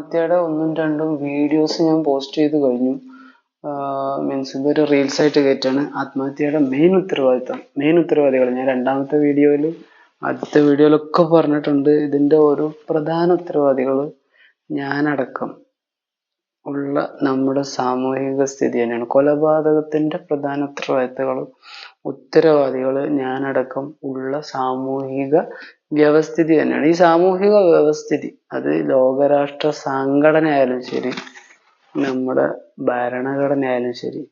ആത്മഹത്യയുടെ ഒന്നും രണ്ടും വീഡിയോസ് ഞാൻ പോസ്റ്റ് ചെയ്ത് കഴിഞ്ഞു. മീൻസ് ഇതൊരു റീൽസ് ആയിട്ട് കയറ്റാണ് ആത്മഹത്യയുടെ മെയിൻ ഉത്തരവാദിത്തം മെയിൻ ഉത്തരവാദികൾ ഞാൻ രണ്ടാമത്തെ വീഡിയോയിൽ ആദ്യത്തെ വീഡിയോയിലൊക്കെ പറഞ്ഞിട്ടുണ്ട്. ഇതിന്റെ ഒരു പ്രധാന ഉത്തരവാദികൾ ഞാനടക്കം ഉള്ള നമ്മുടെ സാമൂഹിക സ്ഥിതി തന്നെയാണ്. കൊലപാതകത്തിന്റെ പ്രധാന ഉത്തരവാദിത്തങ്ങൾ ഉത്തരവാദികൾ ഞാനടക്കം ഉള്ള സാമൂഹിക വ്യവസ്ഥിതി തന്നെയാണ്. ഈ സാമൂഹിക വ്യവസ്ഥിതി അത് ലോകരാഷ്ട്ര സംഘടന ആയാലും ശരി നമ്മുടെ ഭരണഘടന ആയാലും ശരി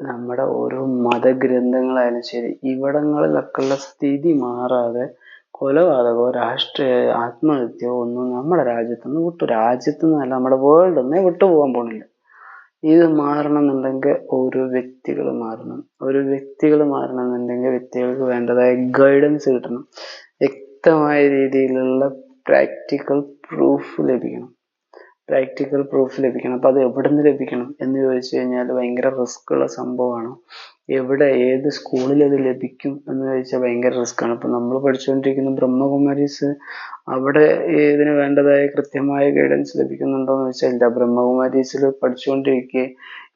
നമ്മുടെ ഓരോ മതഗ്രന്ഥങ്ങളായാലും ശരി ഇവിടങ്ങളിലൊക്കെയുള്ള സ്ഥിതി മാറാതെ കൊലപാതകമോ രാഷ്ട്രീയ ആത്മഹത്യയോ ഒന്നും നമ്മുടെ രാജ്യത്തുനിന്ന് വിട്ടു രാജ്യത്തുനിന്നല്ല നമ്മുടെ വേൾഡിൽ നിന്ന് വിട്ടുപോകാൻ പോണില്ല. ഇത് മാറണം എന്നുണ്ടെങ്കിൽ ഓരോ വ്യക്തികൾ മാറണം. ഒരു വ്യക്തികൾ മാറണം എന്നുണ്ടെങ്കിൽ വ്യക്തികൾക്ക് വേണ്ടതായ ഗൈഡൻസ് കിട്ടണം. വ്യക്തമായ രീതിയിലുള്ള പ്രാക്ടിക്കൽ പ്രൂഫ് ലഭിക്കണം. പ്രാക്ടിക്കൽ പ്രൂഫ് ലഭിക്കണം. അപ്പോൾ അത് എവിടെ നിന്ന് ലഭിക്കണം എന്ന് ചോദിച്ചു കഴിഞ്ഞാൽ ഭയങ്കര റിസ്ക് ഉള്ള സംഭവമാണ്. എവിടെ ഏത് സ്കൂളിൽ അത് ലഭിക്കും എന്ന് ചോദിച്ചാൽ ഭയങ്കര റിസ്ക്കാണ് ഇപ്പം നമ്മൾ പഠിച്ചുകൊണ്ടിരിക്കുന്ന ബ്രഹ്മകുമാരീസ് അവിടെ ഇതിന് വേണ്ടതായ കൃത്യമായ ഗൈഡൻസ് ലഭിക്കുന്നുണ്ടോ എന്ന് വെച്ചാൽ ഇല്ല. ബ്രഹ്മകുമാരീസിൽ പഠിച്ചുകൊണ്ടിരിക്കെ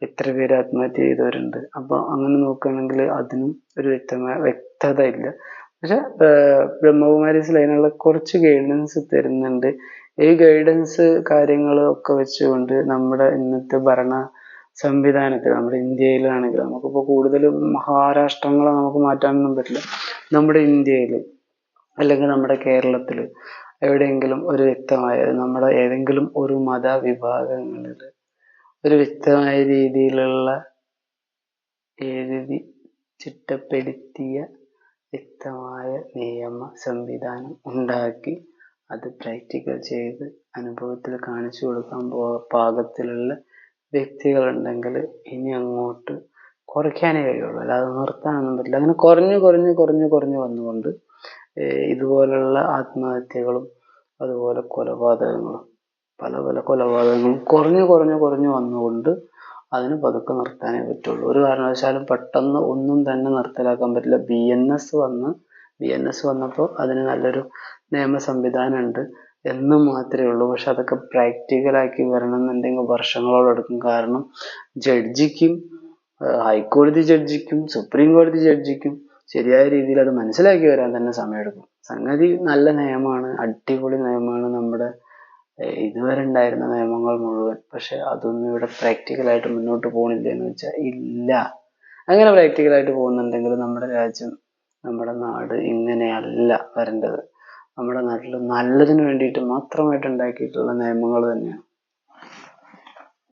എത്ര പേര് ആത്മഹത്യ ചെയ്തവരുണ്ട്. അപ്പോൾ അങ്ങനെ നോക്കുകയാണെങ്കിൽ അതിനും ഒരു വ്യക്തമായ വ്യക്തത ഇല്ല. പക്ഷെ ബ്രഹ്മകുമാരീസിൽ അതിനുള്ള കുറച്ച് ഗൈഡൻസ് തരുന്നുണ്ട്. ഈ ഗൈഡൻസ് കാര്യങ്ങൾ ഒക്കെ വെച്ചുകൊണ്ട് നമ്മുടെ ഇന്നത്തെ ഭരണ സംവിധാനത്തിൽ നമ്മുടെ ഇന്ത്യയിലാണെങ്കിൽ നമുക്കിപ്പോൾ കൂടുതലും മഹാരാഷ്ട്രങ്ങളെ നമുക്ക് മാറ്റാനൊന്നും പറ്റില്ല. നമ്മുടെ ഇന്ത്യയിൽ അല്ലെങ്കിൽ നമ്മുടെ കേരളത്തിൽ എവിടെയെങ്കിലും ഒരു വ്യക്തമായ നമ്മുടെ ഏതെങ്കിലും ഒരു മതവിഭാഗങ്ങളിൽ ഒരു വ്യക്തമായ രീതിയിലുള്ള എഴുതി ചിട്ടപ്പെടുത്തിയ വ്യക്തമായ നിയമ സംവിധാനം ഉണ്ടാക്കി അത് പ്രാക്ടിക്കൽ ചെയ്ത് അനുഭവത്തിൽ കാണിച്ചു കൊടുക്കാൻ പോ പാകത്തിലുള്ള വ്യക്തികളുണ്ടെങ്കിൽ ഇനി അങ്ങോട്ട് കുറയ്ക്കാനേ കഴിയുള്ളൂ. അല്ലാതെ നിർത്താനൊന്നും പറ്റില്ല. അങ്ങനെ കുറഞ്ഞു കുറഞ്ഞു കുറഞ്ഞു കുറഞ്ഞു വന്നുകൊണ്ട് ഇതുപോലുള്ള ആത്മഹത്യകളും അതുപോലെ കൊലപാതകങ്ങളും പല പല കൊലപാതകങ്ങളും കുറഞ്ഞു കുറഞ്ഞു കുറഞ്ഞു വന്നുകൊണ്ട് അതിന് പതുക്കെ നിർത്താനേ പറ്റുള്ളൂ. ഒരു കാരണവശാലും പെട്ടെന്ന് ഒന്നും തന്നെ നിർത്തലാക്കാൻ പറ്റില്ല. ബി എൻ എസ് വന്ന് ബി എൻ എസ് വന്നപ്പോൾ അതിന് നല്ലൊരു നിയമ സംവിധാനം ഉണ്ട് എന്ന് മാത്രമേ ഉള്ളൂ. പക്ഷെ അതൊക്കെ പ്രാക്ടിക്കലാക്കി വരണം എന്നുണ്ടെങ്കിൽ വർഷങ്ങളോളം എടുക്കും. കാരണം ജഡ്ജിക്കും ഹൈക്കോടതി ജഡ്ജിക്കും സുപ്രീം കോടതി ജഡ്ജിക്കും ശരിയായ രീതിയിൽ അത് മനസ്സിലാക്കി വരാൻ തന്നെ സമയമെടുക്കും. സംഗതി നല്ല നിയമമാണ്. അടിപൊളി നിയമമാണ് നമ്മുടെ ഇതുവരെ ഉണ്ടായിരുന്ന നിയമങ്ങൾ മുഴുവൻ. പക്ഷെ അതൊന്നും ഇവിടെ പ്രാക്ടിക്കലായിട്ട് മുന്നോട്ട് പോകണില്ല എന്ന് വെച്ചാൽ ഇല്ല. അങ്ങനെ പ്രാക്ടിക്കലായിട്ട് പോകുന്നുണ്ടെങ്കിൽ നമ്മുടെ രാജ്യം നമ്മുടെ നാട് ഇങ്ങനെയല്ല വരേണ്ടത്. നമ്മുടെ നാട്ടിൽ നല്ലതിന് വേണ്ടിയിട്ട് മാത്രമായിട്ട് ഉണ്ടാക്കിയിട്ടുള്ള നിയമങ്ങൾ തന്നെയാണ്.